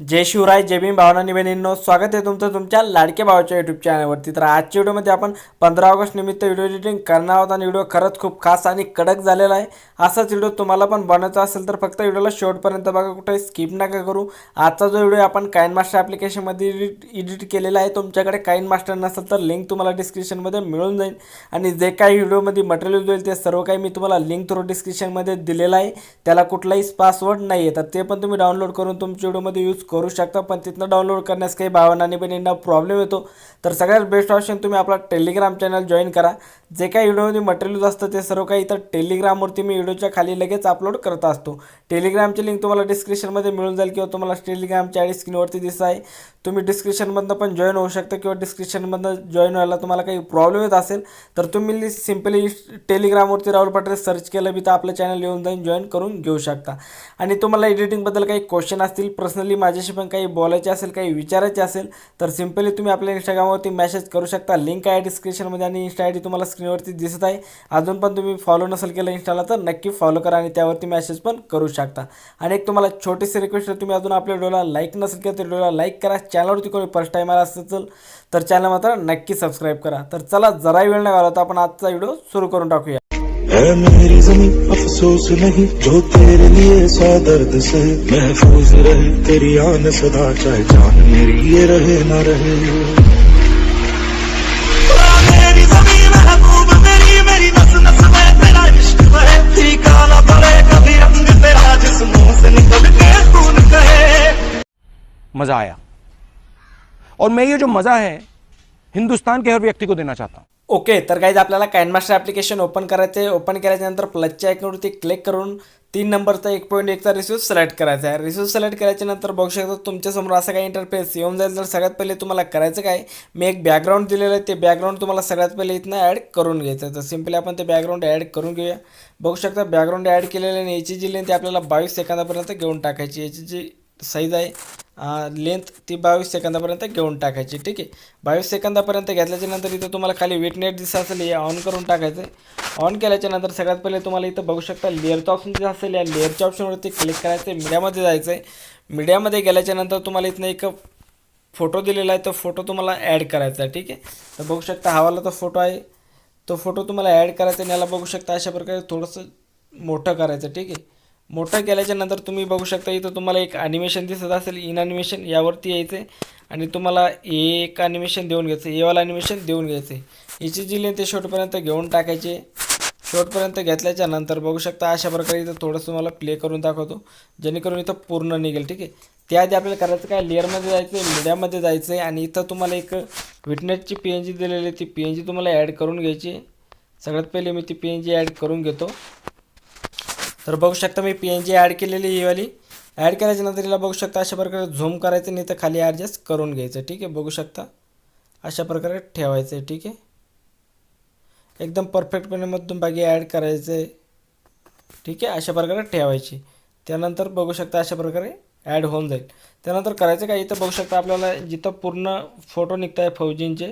जय शिवराय जय भीम भावना निवेदनो स्वागत आहे तुमचं तुमच्या लाडक्या भावाच्या यूट्यूब चॅनलवरती तर आजच्या व्हिडिओमध्ये आपण पंधरा ऑगस्ट निमित्त व्हिडिओ एडिटिंग करणार आहोत आणि व्हिडिओ खरंच खूप खास आणि कडक झालेला आहे. असाच व्हिडिओ तुम्हाला पण बनवायचा असेल तर फक्त व्हिडिओला शेवटपर्यंत बघा कुठे स्किप नका करू. आजचा जो व्हिडिओ आपण काइन मास्टर ॲप्लिकेशनमध्ये एडिट एडिट केलेला आहे. तुमच्याकडे काइन मास्टर नसेल तर लिंक तुम्हाला डिस्क्रिप्शनमध्ये मिळून जाईल. आणि जे काही व्हिडिओमध्ये मटेरियल जाईल होईल ते सर्व काही मी तुम्हाला लिंक थ्रू डिस्क्रिप्शनमध्ये दिलेलं आहे. त्याला कुठलाही पासवर्ड नाही आहे तर ते पण तुम्ही डाउनलोड करून तुमच्या व्हिडिओमध्ये यूज करू शकता पण तिथनं डाउनलोड करण्यास काही भावनाने पण यांना प्रॉब्लेम येतो. तर सगळ्यात बेस्ट ऑप्शन तुम्ही आपला टेलिग्राम चॅनल जॉईन करा. जे काही व्हिडिओमध्ये मटेरियल असतं ते सर्व काही इथं टेलिग्रामवरती मी व्हिडिओच्या खाली लगेच अपलोड करत असतो. टेलिग्रामची लिंक तुम्हाला डिस्क्रिप्शनमध्ये मिळून जाईल किंवा तुम्हाला टेलिग्रामच्या आय स्क्रीनवरती दिसत आहे. तुम्ही डिस्क्रिप्शनमधनं पण जॉईन होऊ शकता किंवा डिस्क्रिप्शनमधनं जॉईन व्हायला तुम्हाला काही प्रॉब्लेम येत असेल तर तुम्ही सिम्पली टेलिग्रामवरती राहुल पाटील सर्च केलं बी तर आपलं चॅनल येऊन जाईन जॉईन करून घेऊ शकता. आणि तुम्हाला एडिटिंगबद्दल काही क्वेश्चन असतील पर्सनली माझ्याशी पण काही बोलायचे असेल काही विचारायचे असेल तर सिम्पली तुम्ही आपल्या इंस्टाग्रामवरती मेसेज करू शकता. लिंक आहे डिस्क्रिप्शनमध्ये आणि इंस्टा आय डी तुम्हाला स्क्रीनवरती दिसत आहे. अजून पण तुम्ही फॉलो नसेल केलं इंस्टाला तर नक्की फॉलो करा आणि त्यावरती मेसेज पण करू शकता. आणि एक तुम्हाला छोटीशी रिक्वेस्ट आहे तुम्ही अजून आपल्या व्हिडिओला लाईक नसेल केलं तर व्हिडिओला लाईक करा. चॅनलवरती कोणी फर्स्ट टाईम आला असेल तर चॅनल मात्र नक्की सबस्क्राईब करा. तर चला जराही वेळ नाही घालवता आपण आजचा व्हिडिओ सुरू करून टाकूया. है मेरी जमी अफसोस नहीं, जो तेरे लिए सौ दर्द से महफूज रहे। तेरी आन सदा, चाहे जान मेरी ये रहे ना रहे। कहे। मज़ा आया। और मैं ये जो मज़ा है, हिंदुस्तान के हर व्यक्ति को देना चाहता हूँ। ओके तर काहीच आपल्याला कॅनमास्टर ॲप्लिकेशन ओपन करायचं आहे ओपन केल्याच्यानंतर प्लसच्या आयकॉनवरती क्लिक करून तीन नंबरचा एक पॉईंट एकचा रिसिव्ह सिलेक्ट करायचा आहे. रिसिव्ह सिलेक्ट केल्याच्यानंतर बघू शकता तुमच्यासमोर असा काही इंटरफेस येऊन जाईल. तर सगळ्यात पहिले तुम्हाला करायचं काय मी एक बॅकग्राऊंड दिलेलं आहे. ते बॅकग्राऊंड तुम्हाला सगळ्यात पहिले इथनं ॲड करून घ्यायचं तर सिम्पली आपण ते बॅकग्राऊंड ॲड करून घेऊया. बघू शकता बॅकग्राऊंड ॲड केलेलं आहे याची जी लेंथ आपल्याला बावीस सेकंदापर्यंत घेऊन टाकायची याची जी साईज आहे लेंथ ती बावीस सेकंदापर्यंत घेऊन टाकायची ठीक आहे? बावीस सेकंदापर्यंत घेतल्याच्या नंतर इथं तुम्हाला खाली वेटनेट दिसत असेल हे ऑन करून टाकायचं आहे. ऑन केल्याच्यानंतर सगळ्यात पहिले तुम्हाला इथं बघू शकता लेअरचं ऑप्शन जे असेल. या लेअरच्या ऑप्शनवरती क्लिक करायचं आहे मीडियामध्ये जायचं आहे. मीडियामध्ये गेल्याच्यानंतर तुम्हाला इथनं एक फोटो दिलेला आहे तो फोटो तुम्हाला ॲड करायचा आहे ठीक आहे? तर बघू शकता हवाला तो फोटो आहे. तो फोटो तुम्हाला ॲड करायचा आहे आणि याला बघू शकता अशा प्रकारे थोडंसं मोठं करायचं ठीक आहे? मोठं केल्याच्यानंतर तुम्ही बघू शकता इथं तुम्हाला एक ॲनिमेशन दिसत असेल इन ॲनिमेशन यावरती यायचं आहे आणि तुम्हाला एक ॲनिमेशन देऊन घ्यायचं एवाला ॲनिमेशन देऊन घ्यायचं आहे याची जी लेंथ ते शेवटपर्यंत घेऊन टाकायचे. शेवटपर्यंत घेतल्याच्या नंतर बघू शकता अशा प्रकारे इथं थोडंसं तुम्हाला प्ले करून दाखवतो. जेणेकरून इथं पूर्ण निघेल ठीक आहे? त्याआधी आपल्याला करायचं काय लेअरमध्ये जायचं आहे मीडियामध्ये जायचं आहे आणि इथं तुम्हाला एक विटनेटची पी एन जी दिलेली आहे. ती पी एन जी तुम्हाला ॲड करून घ्यायची. सगळ्यात पहिले मी ती पी एन जी ॲड करून घेतो. तर बघू शकता मी पी एन जी ॲड केलेली ही वाली. ॲड केल्याच्यानंतर हिला बघू शकता अशा प्रकारे झूम करायचं नाही तर खाली ॲडजस्ट करून घ्यायचं ठीक आहे? बघू शकता. अशा प्रकारे ठेवायचं आहे ठीक आहे? एकदम परफेक्टपणे मधून बाकी ॲड करायचं आहे ठीक आहे? अशा प्रकारे ठेवायची. त्यानंतर बघू शकता अशा प्रकारे ॲड होऊन जाईल. त्यानंतर करायचं काय? इथं बघू शकता आपल्याला जिथं पूर्ण फोटो निघत आहे फौजींचे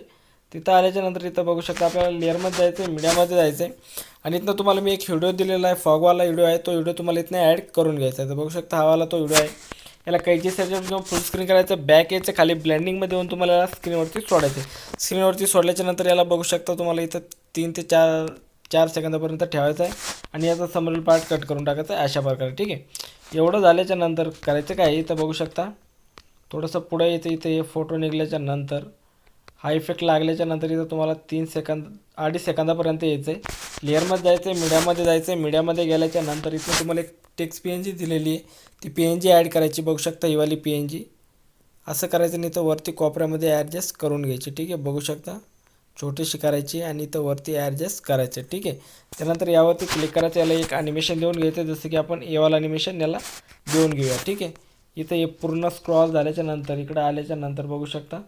तिथं आल्याच्यानंतर इथं बघू शकता आपल्याला लेअरमध्ये जायचं आहे मीडियामध्ये जायचं आहे. आणि इथनं तुम्हाला मी एक व्हिडिओ दिलेला आहे फॉगवाला व्हिडिओ आहे. तो व्हिडिओ तुम्हाला इथनं ॲड करून घ्यायचा आहे. तर बघू शकता हवाला तो व्हिडिओ आहे. याला कैची सेटअप किंवा फुल स्क्रीन करायचं बॅक यायचं खाली ब्लँडिंगमध्ये येऊन तुम्हाला याला स्क्रीनवरती सोडायचं आहे. स्क्रीनवरती सोडल्याच्या नंतर याला बघू शकता तुम्हाला इथं तीन ते चार चार सेकंदापर्यंत ठेवायचं आहे. आणि याचा समरल पार्ट कट करून टाकायचा आहे. अशा प्रकारे ठीक आहे? एवढं झाल्याच्यानंतर करायचं काय? इथं बघू शकता. थोडंसं पुढे येतं इथे हे फोटो निघल्याच्या नंतर हा इफेक्ट लागल्याच्या नंतर इथं तुम्हाला तीन सेकंद अडीच सेकंदापर्यंत यायचं आहे लेअरमध्ये जायचं आहे मीडियामध्ये जायचं आहे मीडियामध्ये गेल्याच्यानंतर इथं तुम्हाला एक टेक्स्ट पी एन जी दिलेली आहे. ती पी एन जी ॲड करायची. बघू शकता हिवाली पी एन जी असं करायचं नाही तर वरती कोपऱ्यामध्ये ॲडजस्ट करून घ्यायची. ठीक आहे? बघू शकता. छोटीशी करायची आणि इथं वरती ॲडजस्ट करायचं. ठीक आहे? त्यानंतर यावरती क्लिक करायचं. याला एक ॲनिमेशन देऊन घ्यायचं. जसं की आपण एवाल ॲनिमेशन याला देऊन घेऊया. ठीक आहे? इथं हे पूर्ण स्क्रॉल झाल्याच्यानंतर इकडं आल्याच्यानंतर बघू शकता.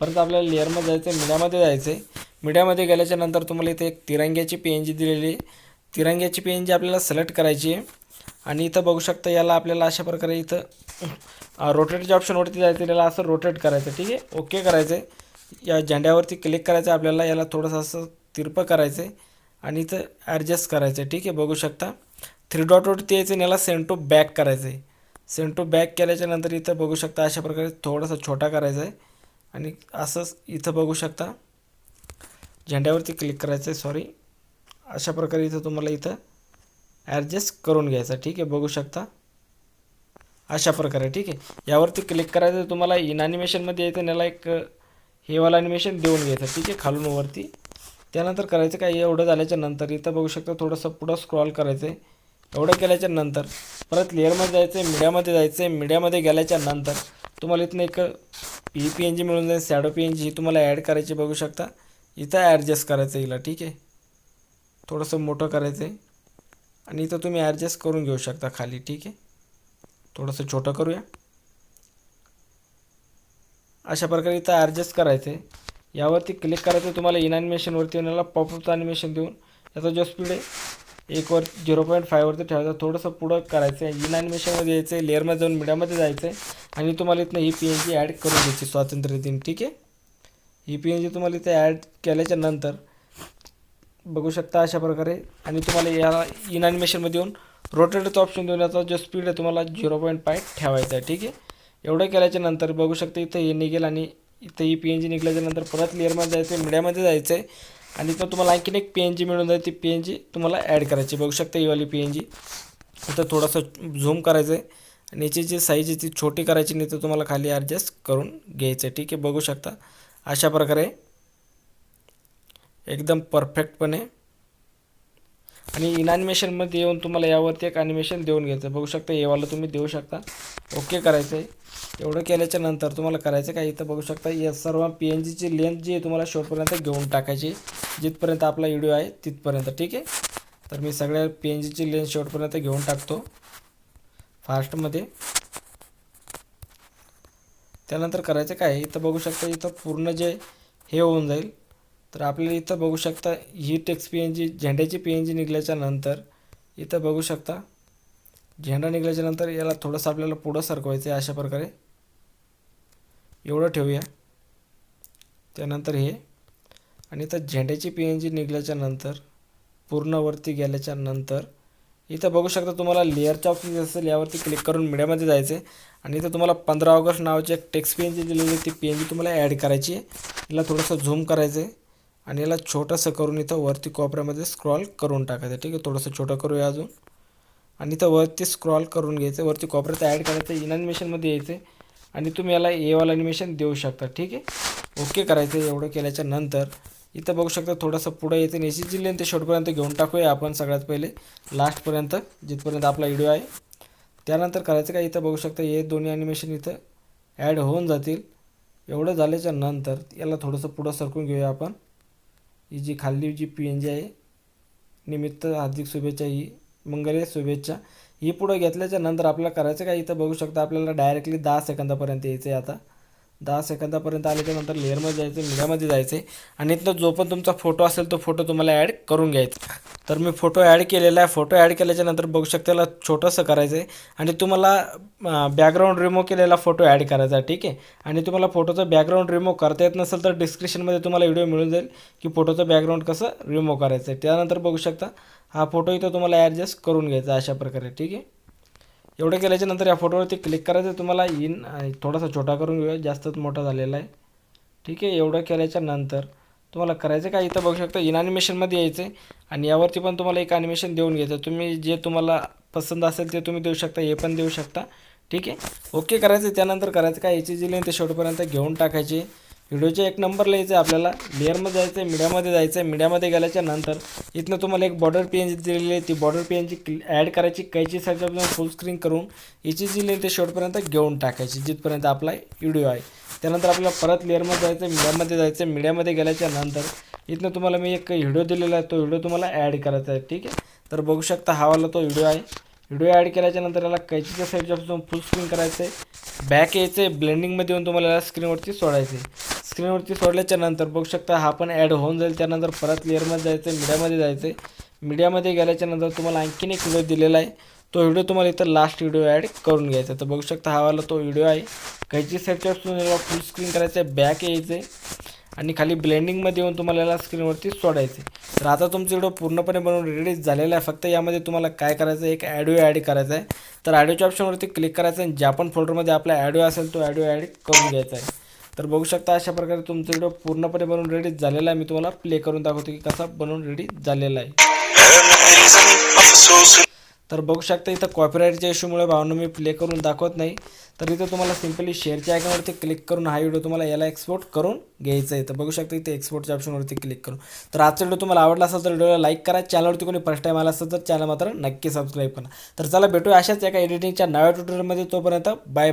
परत आपल्याला लेअरमध्ये जायचं आहे मीडियामध्ये जायचं आहे मीडियामध्ये गेल्याच्यानंतर तुम्हाला इथे एक तिरंग्याची पी एन जी दिलेली आहे. तिरंग्याची पी एन जी आपल्याला सिलेक्ट करायची आहे. आणि इथं बघू शकता याला आपल्याला अशा प्रकारे इथं रोटेटच्या ऑप्शनवरती जायचं याला असं रोटेट करायचं ठीक आहे? ओके करायचं आहे. या झेंड्यावरती क्लिक करायचं आपल्याला याला थोडंसं असं तिरपं करायचं आहे. आणि इथं ॲडजस्ट करायचं आहे ठीक आहे? बघू शकता. थ्री डॉटवरती यायचं आणि याला सेंड टू बॅक करायचं आहे. सेंटू बॅक केल्याच्यानंतर इथं बघू शकता अशा प्रकारे थोडासा छोटा करायचा आहे. आणि असंच इथं बघू शकता. झेंड्यावरती क्लिक करायचं आहे सॉरी अशा प्रकारे इथं तुम्हाला इथं ॲडजस्ट करून घ्यायचं ठीक आहे? बघू शकता. अशा प्रकारे ठीक आहे? यावरती क्लिक करायचं तुम्हाला इन ॲनिमेशनमध्ये यायचं त्याला याला एक हेवाला ॲनिमेशन देऊन घ्यायचं ठीक आहे? खालून वरती. त्यानंतर करायचं काय? एवढं झाल्याच्यानंतर इथं बघू शकता थोडंसं पुढं स्क्रॉल करायचं आहे एवढं केल्याच्यानंतर परत लेअरमध्ये जायचं आहे मीडियामध्ये जायचं आहे मीडियामध्ये गेल्याच्यानंतर तुम्हाला इथनं एक पी पी एन जी मिळून जाईल सॅडो पी एन जी ही तुम्हाला ॲड करायची बघू शकता. इथं ॲडजस्ट करायचं आहे हिला ठीक आहे? थोडंसं मोठं करायचं आहे आणि इथं तुम्ही ॲडजस्ट करून घेऊ शकता खाली ठीक आहे? थोडंसं छोटं करूया. अशा प्रकारे इथं ॲडजस्ट करायचं आहे यावरती क्लिक करायचं तुम्हाला इन ॲनिमेशनवरती येऊन पॉपअप ॲनिमेशन देऊन. याचा जो स्पीड आहे एकवर झिरो पॉईंट फायवरती ठेवायचं. थोडंसं पुढं करायचं आहे इन ॲनिमेशनमध्ये यायचं आहे लेअरमध्ये जाऊन मीडियामध्ये जायचं आहे आणि तुम्हाला इथनं ही पी एन जी ॲड करून द्यायची स्वातंत्र्य दिन ठीक आहे? ही पी एन जी तुम्हाला इथे ॲड केल्याच्यानंतर बघू शकता अशा प्रकारे. आणि तुम्हाला या इन ॲनिमेशनमध्ये येऊन रोटेटरचं ऑप्शन देऊन याचा जो स्पीड आहे तुम्हाला झिरो पॉईंट फाय ठेवायचा आहे ठीक आहे? एवढं केल्याच्यानंतर बघू शकता इथं हे निघेल आणि इथं ही पी एन जी निघल्याच्या नंतर परत लेअरमध्ये जायचं आहे मीडियामध्ये जायचं आहे आणि तर तुम्हाला आणखीन एक पी एन जी मिळून जाईल. ती पी एन जी तुम्हाला ॲड करायची. बघू शकता ही वाली पी एन जी आता थोडंसं झूम करायचं आहे आणि याची जी साईज आहे ती छोटी करायची नाही तर तुम्हाला खाली ॲडजस्ट करून घ्यायचं आहे ठीक आहे बघू शकता. अशा प्रकारे. एकदम परफेक्टपणे आणि इन ॲनिमेशनमध्ये येऊन तुम्हाला यावरती एक ॲनिमेशन देऊन घ्यायचं बघू शकता येवाला तुम्ही देऊ शकता. ओके करायचं आहे. एवढं केल्याच्यानंतर तुम्हाला करायचं काय? इथं बघू शकता या सर्व पी एन जीची लेंथ जी आहे तुम्हाला शेवटपर्यंत घेऊन टाकायची जिथपर्यंत आपला व्हिडिओ आहे तिथपर्यंत. ठीक आहे? तर मी सगळ्या पी एन जीची लेंथ शेवटपर्यंत घेऊन टाकतो. फास्टमध्ये त्यानंतर करायचं काय? इथं बघू शकता इथं पूर्ण जे हे होऊन जाईल. तर आपल्याला इथं बघू शकता ही टेक्स्ट पी एन जी झेंड्याची पी एन जी निघल्याच्या नंतर इथं बघू शकता. झेंडा निघल्याच्या नंतर याला थोडंसं आपल्याला पुढं सरकवायचं आहे अशा प्रकारे. एवढं ठेवूया. त्यानंतर हे. आणि इथं झेंड्याची पी एन जी निघल्याच्या नंतर पूर्णवरती गेल्याच्यानंतर इथं बघू शकता तुम्हाला लेअरच्या ऑप्शन असेल यावरती क्लिक करून मीडियामध्ये जायचं आहे आणि इथं तुम्हाला पंधरा ऑगस्ट नावाची एक टेक्स्ट पी एन जी दिलेली ती पी एन जी तुम्हाला ॲड करायची आहे. याला थोडंसं झूम करायचं आहे आणि याला छोटंसं करून इथं वरती कोपऱ्यामध्ये स्क्रॉल करून टाकायचं. ठीक आहे थोडंसं छोटं करूया अजून. आणि इथं वरती स्क्रॉल करून घ्यायचं. वरती कोपऱ्यात ॲड करायचं इन ॲनिमेशनमध्ये यायचं. आणि तुम्ही याला एवाला ॲनिमेशन देऊ शकता. ठीक आहे? ओके करायचं आहे एवढं केल्याच्यानंतर. इथं बघू शकता थोडंसं पुढं येते आणि याची जी लेंथ ते शेवटपर्यंत घेऊन टाकूया आपण सगळ्यात पहिले. लास्टपर्यंत जिथपर्यंत आपला व्हिडिओ आहे. त्यानंतर करायचं काय? इथं बघू शकता हे दोन्ही ॲनिमेशन इथं ॲड होऊन जातील. एवढं झाल्याच्यानंतर याला थोडंसं पुढं सरकून घेऊया आपण. ही जी खाल्ली जी पी एन जी आहे निमित्त हार्दिक शुभेच्छा ही मंगल शुभेच्छा. ही पुढं घेतल्याच्या नंतर आपल्याला करायचं काय? इथं बघू शकता आपल्याला डायरेक्टली दहा सेकंदापर्यंत यायचं आहे आता. दहा सेकंदापर्यंत आले नंतर लेअरमध्ये जायचं मीडियामध्ये जायचं. आहे आणि इथं जो पण तुमचा फोटो असेल तो फोटो तुम्हाला ॲड करून घ्यायचा. तर मी फोटो ॲड केलेला आहे. फोटो ॲड केल्याच्यानंतर बघू शकता त्याला छोटंसं करायचं आहे. आणि तुम्हाला बॅकग्राऊंड रिमूव्ह केलेला फोटो ॲड करायचा आहे. ठीक आहे? आणि तुम्हाला फोटोचं बॅकग्राऊंड रिमूव्ह करता येत नसेल तर डिस्क्रिप्शनमध्ये तुम्हाला व्हिडिओ मिळून जाईल की फोटोचं बॅकग्राऊंड कसं रिमूव्ह करायचं आहे. त्यानंतर बघू शकता हा फोटो इथं तुम्हाला ॲडजस्ट करून घ्यायचा अशा प्रकारे. ठीक आहे? एवढं केल्याच्यानंतर या फोटोवरती क्लिक करायचं तुम्हाला इन थोडासा छोटा करून घेऊया जास्तच मोठा झालेला आहे. ठीक आहे एवढं केल्याच्यानंतर तुम्हाला करायचं काय इथं बघू शकता इन ॲनिमेशनमध्ये यायचं आहे आणि यावरती पण तुम्हाला एक ॲनिमेशन देऊन घ्यायचं. तुम्ही जे तुम्हाला पसंत असेल ते तुम्ही देऊ शकता हे पण देऊ शकता. ठीक आहे? ओके करायचं त्यानंतर करायचं काय याची जी लेंथ ते शेवटपर्यंत घेऊन टाकायची. व्हिडिओच्या एक नंबरला यायचं आहे आपल्याला लेअरमध्ये जायचं आहे मीडियामध्ये जायचं आहे मीडियामध्ये गेल्याच्यानंतर इथनं तुम्हाला एक बॉर्डर पी एन जी दिलेली आहे. ती border P N G add करायची कैची साईडच्या आपण फुल स्क्रीन करून याची जी लेंथ ते शेवटपर्यंत घेऊन टाकायची जिथपर्यंत आपला व्हिडिओ आहे. त्यानंतर आपल्याला परत लेअरमध्ये जायचं आहे मीडियामध्ये जायचं आहे मीडियामध्ये गेल्याच्यानंतर इथनं तुम्हाला मी एक व्हिडिओ दिलेला आहे. तो व्हिडिओ तुम्हाला ॲड करायचा आहे. ठीक आहे? तर बघू शकता हा वाला तो व्हिडिओ आहे. व्हिडिओ ॲड केल्याच्यानंतर याला कैचीच्या साईडच्यापासून फुल स्क्रीन करायचं आहे बॅक यायचं आहे ब्लेंडिंगमध्ये येऊन तुम्हाला याला स्क्रीनवरती सोडायचं आहे स्क्रीनवरती सोडल्याच्या नंतर बघू शकता हा पण ॲड होऊन जाईल. त्यानंतर परत लेअरमध्ये जायचं आहे मीडियामध्ये जायचं आहे मीडियामध्ये गेल्याच्यानंतर तुम्हाला आणखीन एक व्हिडिओ दिलेला आहे. तो व्हिडिओ तुम्हाला इथं लास्ट व्हिडिओ ॲड करून घ्यायचा तर बघू शकता हावाला तो व्हिडिओ आहे. कैची सेटच्या फुल स्क्रीन करायचं आहे बॅक यायचं आहे आणि खाली ब्लेंडिंगमध्ये येऊन तुम्हाला याला स्क्रीनवरती सोडायचे तर आता तुमचा व्हिडिओ पूर्णपणे बनवून रेडी झालेला आहे. फक्त यामध्ये तुम्हाला काय करायचं आहे एक ॲडिओ ॲड करायचा आहे तर ॲडिओच्या ऑप्शनवरती क्लिक करायचं आणि ज्या पण फोल्डरमध्ये आपला ॲडिओ असेल तो ॲडिओ ॲड करून घ्यायचा आहे. तर बघू शकता अशा प्रकारे तुमचा व्हिडिओ पूर्णपणे बनवून रेडी झालेला आहे. मी तुम्हाला प्ले करून दाखवतो की कसा बनवून रेडी झालेला आहे. तर बघू शकता इथं कॉपीराईटच्या इश्यूमुळे भावना मी प्ले करून दाखवत नाही. तर इथं तुम्हाला सिम्पली शेअरच्या आयकॉनवरती क्लिक करून हा व्हिडिओ तुम्हाला याला एक्सपोर्ट करून घ्यायचा आहे. तर बघू शकता इथे एक्सपोर्टच्या ऑप्शनवरती क्लिक करून. तर आजचा व्हिडिओ तुम्हाला आवडला असेल तर व्हिडिओला लाईक करा. चॅनलवरती कोणी फर्स्ट टाईम आला असेल तर चॅनल मात्र नक्की सबस्क्राईब करा. तर चला भेटूया अशाच एका एडिटिंगच्या नव्या ट्युटोरियलमध्ये तोपर्यंत बाय